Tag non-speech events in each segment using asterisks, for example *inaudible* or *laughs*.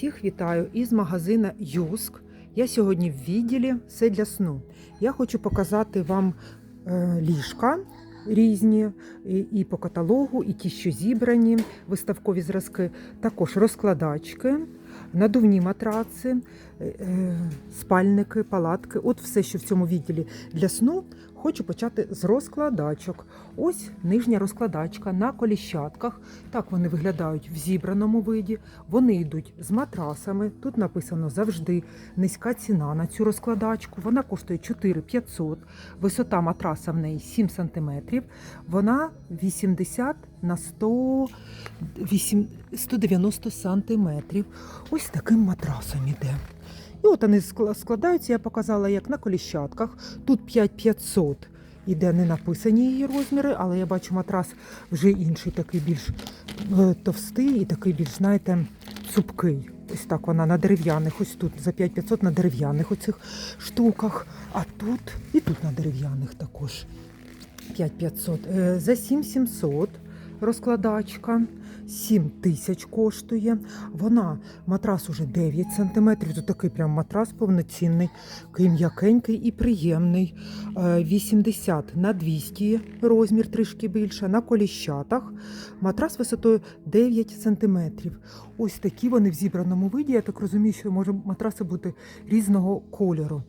Всіх вітаю із магазина Юск. Я сьогодні в відділі все для сну. Я хочу показати вам е, ліжка різні і, по каталогу, і ті, що зібрані, виставкові зразки, також розкладачки, надувні матраци, спальники, палатки. От все, що в цьому відділі для сну. Хочу почати з розкладачок. Ось нижня розкладачка на коліщатках. Так вони виглядають в зібраному виді. Вони йдуть з матрасами. Тут написано завжди низька ціна на цю розкладачку. Вона коштує 4500. Висота матраса в неї 7 см. Вона 80 на 100, 8, 190 см. Ось таким матрасом іде. І от вони скла- складаються, я показала, як на коліщатках. Тут 5500 іде не написані її розміри, але я бачу матрас вже інший, такий більш е, товстий і такий більш, знаєте, цупкий. Ось так вона на дерев'яних, ось тут за 5500 на дерев'яних оцих штуках. А тут і тут на дерев'яних також 5500. Е, За 7700 розкладачка. 7 тисяч коштує. Вона матрас уже 9 сантиметрів. Тут такий прям матрас повноцінний, м'якенький і приємний. Е, 80 на 200 розмір трішки більше. На коліщатах матрас висотою 9 сантиметрів. Ось такі вони в зібраному виді. Я так розумію, що може матраси бути різного кольору.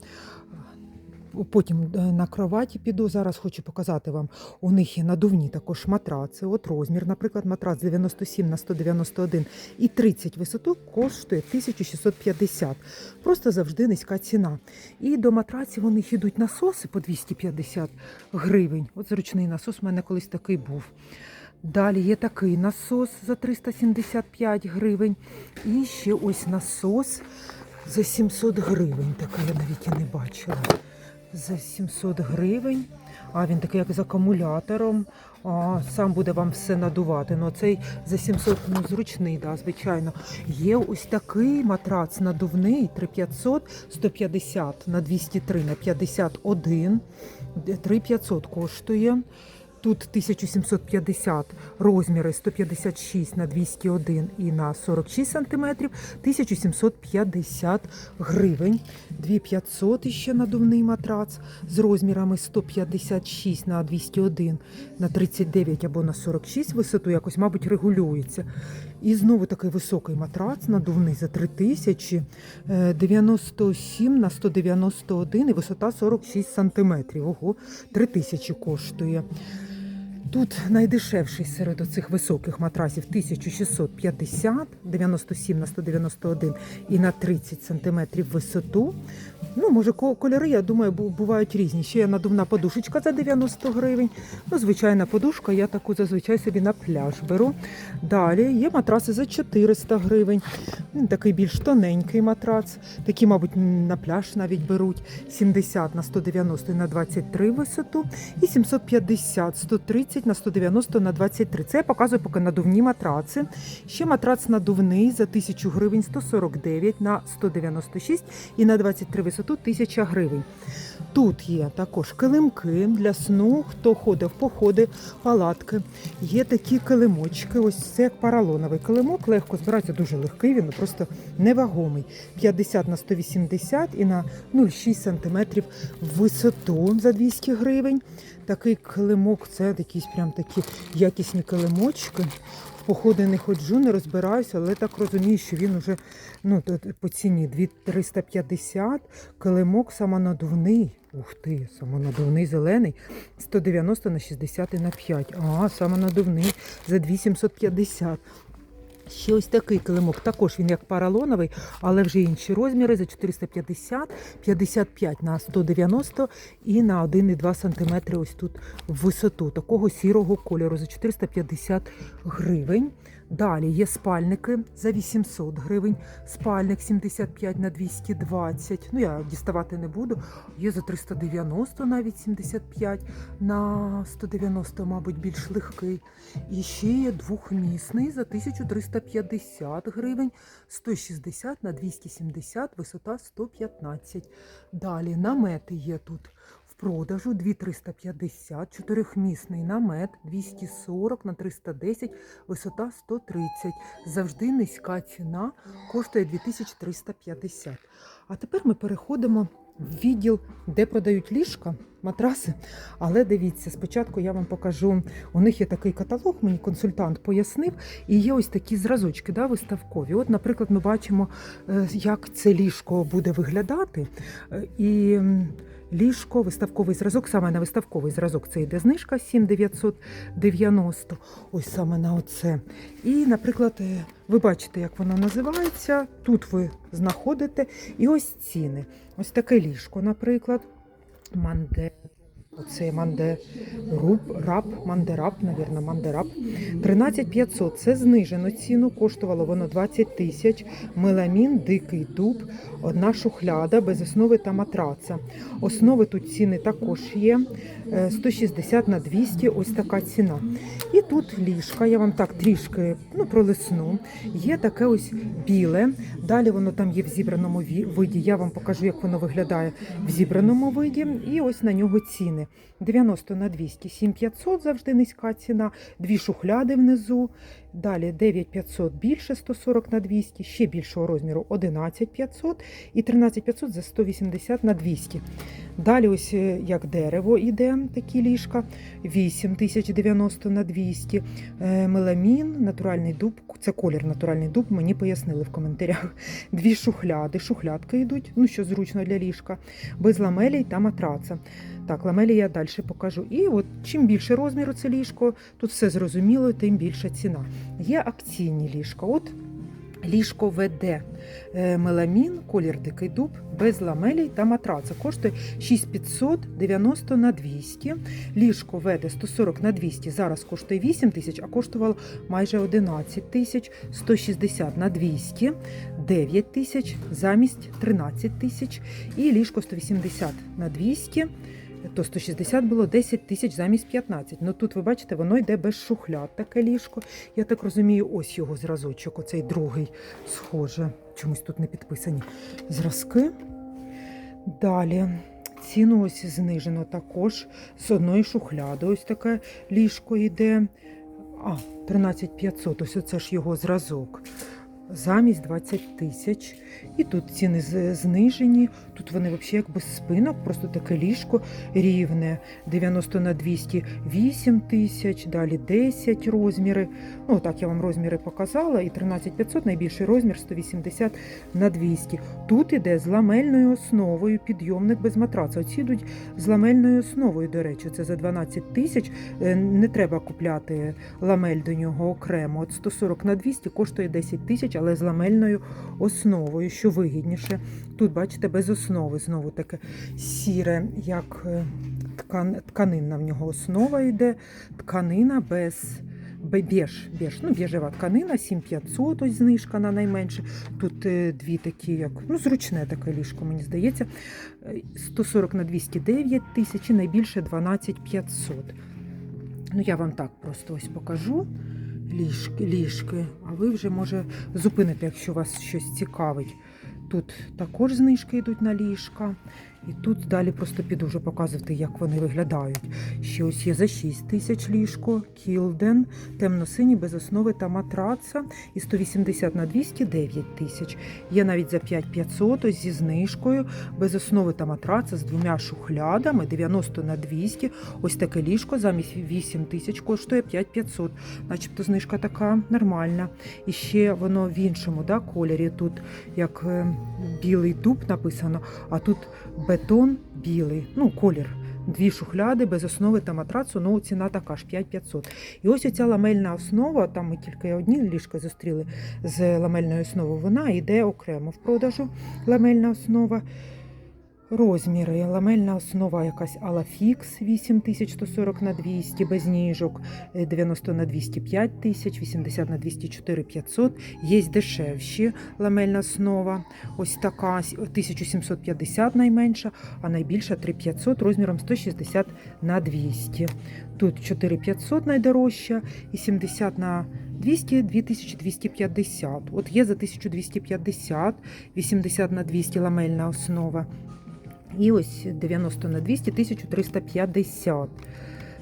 Потім е, на кроваті піду. Зараз хочу показати вам. У них є надувні також матраци. От розмір, наприклад, матрац 97 на 191 і 30 висоту коштує 1650. Просто завжди низька ціна. І до матраців у них йдуть насоси по 250 гривень. От зручний насос у мене колись такий був. Далі є такий насос за 375 гривень. І ще ось насос за 700 гривень. Такий я навіть і не бачила за 700 гривень. А він такий, як з акумулятором. А, сам буде вам все надувати. Ну, цей за 700 ну, зручний, да, звичайно. Є ось такий матрац надувний 3500, 150 на 203 на 51. 3500 коштує. Тут 1750 розміри 156 на 201 і на 46 сантиметрів, 1750 гривень. 2500 ще надувний матрац з розмірами 156 на 201 на 39 або на 46 висоту, якось, мабуть, регулюється. І знову такий високий матрац надувний за 3000, е, 97 на 191 і висота 46 сантиметрів. Ого, 3000 коштує. Тут найдешевший серед оцих високих матрасів 1650, 97 на 191 і на 30 сантиметрів висоту. Ну, може, кольори, я думаю, бувають різні. Ще є надувна подушечка за 90 гривень. Ну, звичайна подушка, я таку зазвичай собі на пляж беру. Далі є матраси за 400 гривень. Він такий більш тоненький матрац. Такі, мабуть, на пляж навіть беруть 70 на 190 на 23 висоту і 750 130 на 190 на 23. Це я показую поки надувні матраци. Ще матрац надувний за 1000 гривень 149 на 196 і на 23 висоту 1000 гривень. Тут є також килимки для сну, хто ходить в походи, палатки. Є такі килимочки. Ось це як паралоновий килимок, легко збирається, дуже легкий, він просто невагомий. 50 на 180 і на 0,6 см висоту за 200 гривень. Такий килимок, це якісь прям такі якісні килимочки. В походи не ходжу, не розбираюся, але так розумію, що він уже ну, по ціні 2350, килимок самонадувний. Ух ти, самонадувний зелений 190 на 60 і на 5. А, самонадувний за 2750. Ще ось такий килимок. Також він як паралоновий, але вже інші розміри за 450, 55 на 190 і на 1,2 см ось тут в висоту такого сірого кольору за 450 гривень. Далі є спальники за 800 гривень, спальник 75 на 220. Ну я діставати не буду. Є за 390 навіть 75 на 190, мабуть, більш легкий. І ще є двохмісний за 1350 гривень, 160 на 270, висота 115. Далі намети є тут продажу 2350, чотирьохмісний намет 240 на 310, висота 130. Завжди низька ціна, коштує 2350. А тепер ми переходимо відділ, де продають ліжка, матраси. Але дивіться, спочатку я вам покажу. У них є такий каталог, мені консультант пояснив, і є ось такі зразочки да, виставкові. От, наприклад, ми бачимо, е, як це ліжко буде виглядати. Е, І ліжко, виставковий зразок, саме на виставковий зразок це йде знижка 7990. Ось саме на оце. І, наприклад, е, ви бачите, як воно називається. Тут ви знаходите і ось ціни. Ось таке ліжко, наприклад. Манде. Оце манде руб, раб, мандераб, навірно, мандераб. 13500. Це знижено ціну. Коштувало воно 20 тисяч. Меламін, дикий дуб, одна шухляда без основи та матраца. Основи тут ціни також є. Е, 160 на 200. Ось така ціна. І тут ліжка. Я вам так трішки ну, пролисну. Є таке ось біле. Далі воно там є в зібраному виді. Я вам покажу, як воно виглядає в зібраному виді. І ось на нього ціни. 90 на 200, 7500 завжди низька ціна, дві шухляди внизу. Далі 9500 більше 140 на 200, ще більшого розміру 11500 і 13500 за 180 на 200. Далі ось е, як дерево іде такі ліжка 8090 на 200. Е, Меламін, натуральний дуб, це колір натуральний дуб, мені пояснили в коментарях. *laughs* Дві шухляди, шухлядки йдуть, ну що зручно для ліжка, без ламелей та матраца. Так, ламелі я далі покажу. І от чим більше розміру це ліжко, тут все зрозуміло, тим більша ціна. Є акційні ліжка. От ліжко ВД Е, меламін, колір дикий дуб, без ламелей та матраца. Коштує 6590 на 200. Ліжко ВД 140 на 200, зараз коштує 8 тисяч, а коштувало майже 11 тисяч, 160 на 200, 9 тисяч, замість 13 тисяч. І ліжко 180 на 200, то 160 було 10 тисяч замість 15. Ну тут ви бачите, воно йде без шухляд, таке ліжко. Я так розумію, ось його зразочок, оцей другий схоже. Чомусь тут не підписані зразки. Далі. Ціну ось знижено також з одної шухляди. Ось таке ліжко йде. А, 13500, ось оце ж його зразок. Замість 20 тисяч. І тут ціни знижені. Тут вони взагалі як без спинок, просто таке ліжко рівне. 90 на 200 8 тисяч, далі 10 розміри. Ну, так я вам розміри показала. І 13500 найбільший розмір 180 на 200. Тут іде з ламельною основою, підйомник без матраца. Оці йдуть з ламельною основою, до речі, це за 12 тисяч. Е, Не треба купляти ламель до нього окремо. От 140 на 200 коштує 10 тисяч, але з ламельною основою, що вигідніше. Тут, бачите, без основи знову таке сіре, як е, ткан, тканинна в нього основа йде. Тканина без. Беж, беж, ну біжева тканина, 7500, ось знижка на найменше. Тут е, дві такі, як ну зручне таке ліжко, мені здається. Е, 140 на 209 тисяч і найбільше 12500. Ну, я вам так просто ось покажу ліжки, ліжки, а ви вже може зупините, якщо вас щось цікавить. Тут також знижки йдуть на ліжка. І тут далі просто піду вже показувати, як вони виглядають. Ще ось є за 6 тисяч ліжко, кілден, темно-сині без основи та матраца. І 180 на 200 9 тисяч. Є навіть за 5500 ось зі знижкою, без основи та матраца з двома шухлядами, 90 на 200. Ось таке ліжко замість 8 тисяч коштує 5500. Начебто знижка така нормальна. І ще воно в іншому да, кольорі. Тут як е, білий дуб написано, а тут бетон білий, ну колір. Дві шухляди без основи та матрацу, ну ціна така ж 5500. І ось оця ламельна основа, там ми тільки одні ліжка зустріли з ламельною основою, вона йде окремо в продажу. Ламельна основа. Розміри. Ламельна основа якась Алафікс 8140 на 200, без ніжок е, 90 на 205 тисяч, 80 на 204 500. Є дешевші ламельна основа. Ось така 1750 найменша, а найбільша 3500 розміром 160 на 200. Тут 4500 найдорожча і 70 на 200 2250. От є за 1250, 80 на 200 ламельна основа. І ось 90 на 200 1350.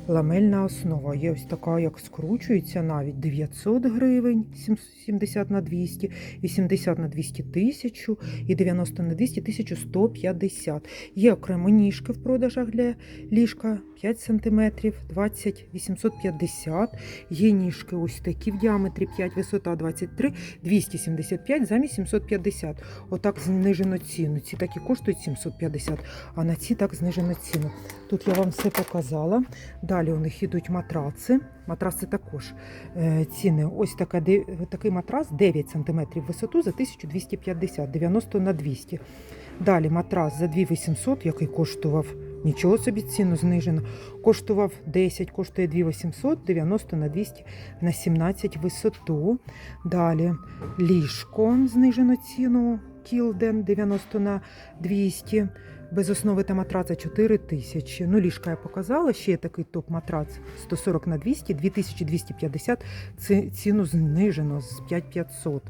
Ламельна основа. Є ось така, як скручується навіть 900 гривень, сім- 70 на 200, 80 на 200 тисячу і 90 на 200 1150. Є окремо ніжки в продажах для ліжка 5 см, 20 850. Є ніжки ось такі в діаметрі 5, висота 23, 275 замість 750. Отак знижено ціну. Ці такі коштують 750, а на ці так знижено ціну. Тут я вам все показала. Далі у них йдуть матраци. Матраси також е, ціни. Ось така, такий матрас 9 см висоту за 1250, 90 на 200. Далі матрас за 2800, який коштував нічого собі ціну знижено. Коштував 10, коштує 2800, 90 на 200 на 17 висоту. Далі ліжко знижено ціну. Кілден 90 на 200. Без основи та матраца 4 тисячі. Ну, ліжка я показала. Ще є такий топ-матрац 140 на 200, 2250. Ціну знижено з 5500.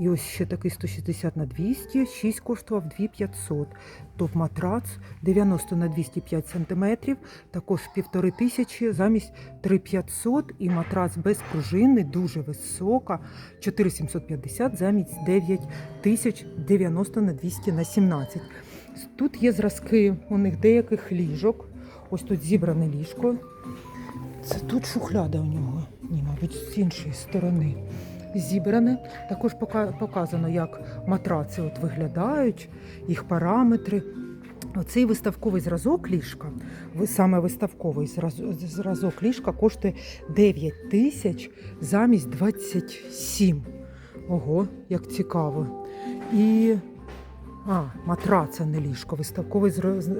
І ось ще такий 160 на 200, 6 коштував 2500. Топ-матрац 90 на 205 см, також півтори тисячі замість 3500 і матрац без пружини, дуже висока, 4750 замість 9000, 90 на 200 на 17. Тут є зразки у них деяких ліжок. Ось тут зібране ліжко. Це тут шухляда у нього. Ні, мабуть, з іншої сторони. Зібране. Також показано, як матраци от виглядають, їх параметри. Оцей виставковий зразок ліжка, саме виставковий зразок ліжка коштує 9 тисяч замість 27. Ого, як цікаво. І а, матраца, не ліжко. Виставковий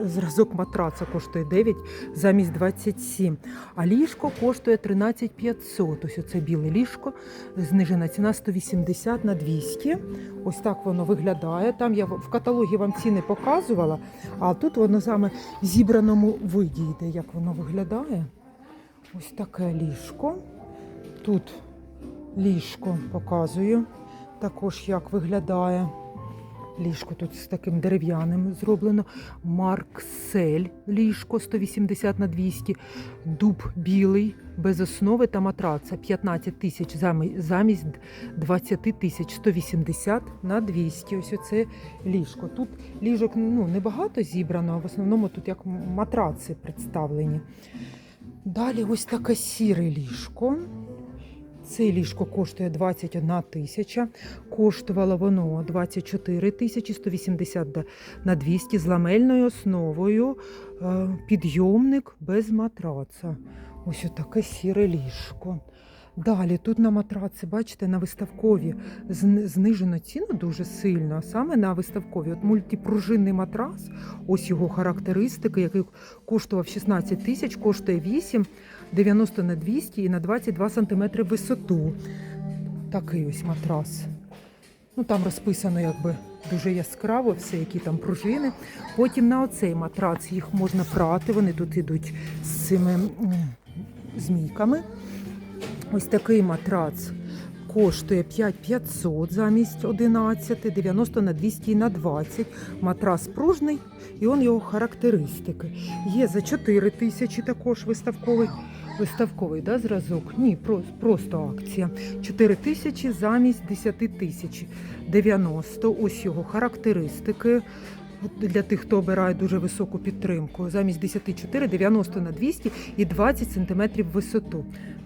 зразок матраца коштує 9 замість 27. А ліжко коштує 13 500. Ось оце біле ліжко. Знижена ціна 180 на 200. Ось так воно виглядає. Там я в каталогі вам ціни показувала, а тут воно саме в зібраному виді йде, як воно виглядає. Ось таке ліжко. Тут ліжко показую. Також як виглядає. Ліжко тут з таким дерев'яним зроблено. Марксель ліжко 180 на 200. Дуб білий, без основи та матраца 15 тисяч замість 20 тисяч 180 на 200. Ось оце ліжко. Тут ліжок ну, небагато зібрано, а в основному тут як матраци представлені. Далі ось таке сіре ліжко. Це ліжко коштує 21 тисяча. Коштувало воно 24 тисячі 180 да- на 200 з ламельною основою. Е, Підйомник без матраца. Ось таке сіре ліжко. Далі тут на матраці, бачите, на виставкові знижено ціну дуже сильно, а саме на виставкові. От мультипружинний матрас, ось його характеристики, який коштував 16 тисяч, коштує 8, 90 на 200 і на 22 см висоту. Такий ось матрас. Ну там розписано якби дуже яскраво все, які там пружини. Потім на оцей матрац їх можна прати. Вони тут ідуть з цими змійками. Ось такий матрац коштує 5500 замість 11, 90 на 200 і на 20. Матрас пружний і он його характеристики. Є за 4 тисячі також виставковий. Виставковий да, зразок? Ні, про- просто акція. 4 тисячі замість 10 тисяч. 90. Ось його характеристики. Для тих, хто обирає дуже високу підтримку. Замість 10,4 90 на 200 і 20 см висоту.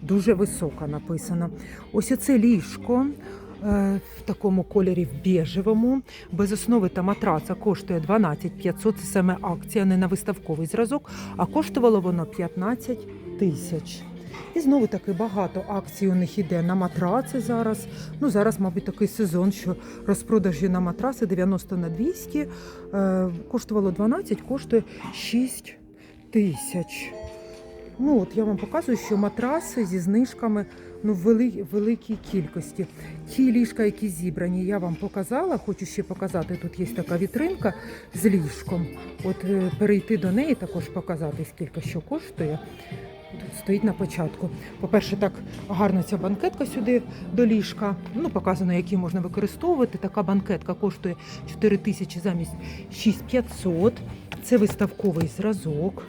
Дуже висока написано. Ось оце ліжко. е, В такому кольорі в біжевому, без основи та матраца коштує 12 500, це саме акція, не на виставковий зразок, а коштувало воно 15 тисяч. І знову таки багато акцій у них іде на матраци зараз. Ну зараз, мабуть, такий сезон, що розпродажі на матраси 90 на 200. Е, коштувало 12, коштує 6 тисяч. Ну от я вам показую, що матраси зі знижками ну, в вели- великій кількості. Ті ліжка, які зібрані, я вам показала. Хочу ще показати. Тут є така вітринка з ліжком. От е, перейти до неї, також показати, скільки що коштує. Тут стоїть на початку. По-перше, так гарно ця банкетка сюди до ліжка. Ну, показано, які можна використовувати. Така банкетка коштує 4 тисячі замість 6500. Це виставковий зразок.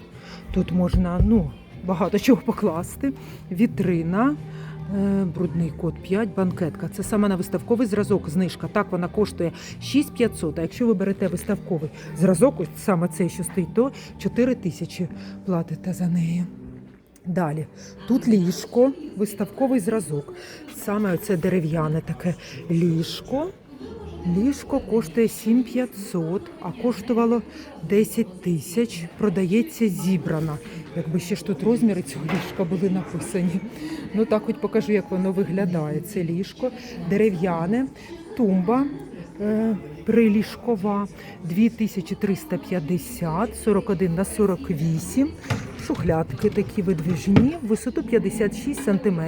Тут можна ну, багато чого покласти. Вітрина, е, брудний код 5, банкетка. Це саме на виставковий зразок знижка. Так вона коштує 6500. А якщо ви берете виставковий зразок, ось саме цей, що стоїть, то 4 тисячі платите за неї. Далі, тут ліжко, виставковий зразок. Саме це дерев'яне таке ліжко. Ліжко коштує 7500, а коштувало 10 тисяч. Продається зібрана. Якби ще ж тут розміри цього ліжка були написані. Ну так хоч покажу, як воно виглядає. Це ліжко дерев'яне, тумба. е, Приліжкова 2350, 41 на 48. Шухлядки такі видвижні, висоту 56 см.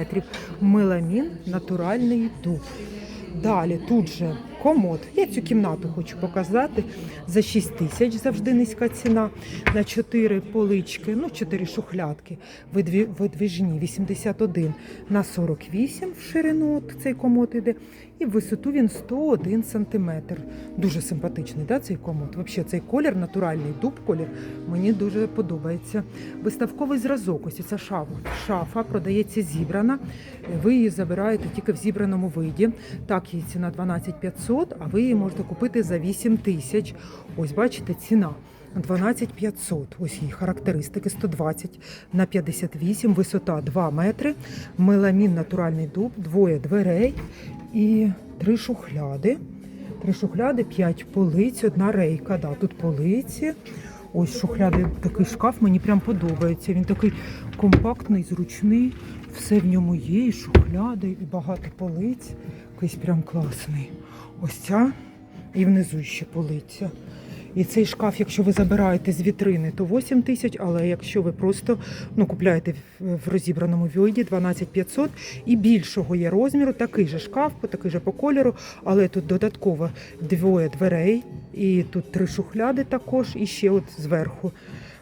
Меламін, натуральний дуб. Далі тут же комод. Я цю кімнату хочу показати. За 6 тисяч завжди низька ціна. На 4 полички, ну 4 шухлядки. Видвижні 81 на 48 в ширину цей комод іде. І в висоту він 101 см. Дуже симпатичний да, цей комод. Взагалі цей колір, натуральний дуб колір, мені дуже подобається. Виставковий зразок, ось ця шафа. Шафа продається зібрана. Ви її забираєте тільки в зібраному виді. Так, її ціна 12 500, а ви її можете купити за 8 тисяч. Ось бачите, ціна. 12 500. Ось її характеристики 120 на 58, висота 2 метри, меламін натуральний дуб, двоє дверей і три шухляди. Три шухляди, п'ять полиць, одна рейка. Да, тут полиці. Ось шухляди, такий шкаф мені прям подобається. Він такий компактний, зручний. Все в ньому є, і шухляди, і багато полиць. Якийсь прям класний. Ось ця і внизу ще полиця. І цей шкаф, якщо ви забираєте з вітрини, то 8 тисяч, але якщо ви просто ну, купляєте в- розібраному виді 12 500 і більшого є розміру, такий же шкаф, такий же по кольору, але тут додатково двоє дверей, і тут три шухляди також, і ще от зверху.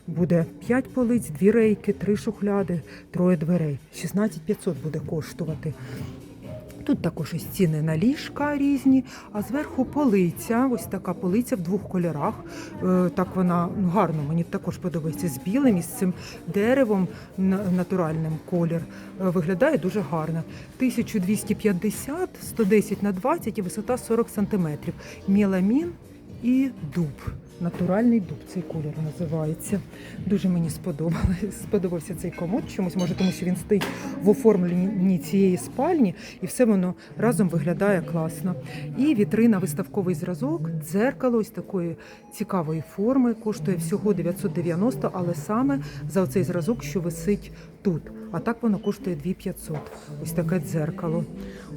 Буде 5 полиць, 2 рейки, 3 шухляди, троє дверей. 16 500 буде коштувати. Тут також ось ціни на ліжка різні, а зверху полиця. Ось така полиця в двох кольорах. Е, Так вона ну, гарно, мені також подобається з білим і з цим деревом натуральним колір. Е, Виглядає дуже гарно. 1250, 110 на 20 і висота 40 см. Меламін і дуб. Натуральний дуб цей колір називається. Дуже мені сподобався цей комод. Чомусь може, тому що він стоїть в оформленні цієї спальні, і все воно разом виглядає класно. І вітрина, виставковий зразок, дзеркало ось такої цікавої форми, коштує всього 990, але саме за оцей зразок, що висить тут. А так воно коштує 2500. Ось таке дзеркало.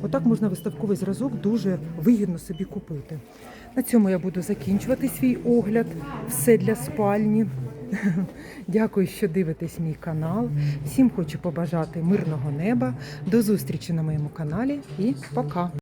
Отак можна виставковий зразок дуже вигідно собі купити. На цьому я буду закінчувати свій огляд. Все для спальні. *laughs* Дякую, що дивитесь мій канал. Всім хочу побажати мирного неба. До зустрічі на моєму каналі і пока!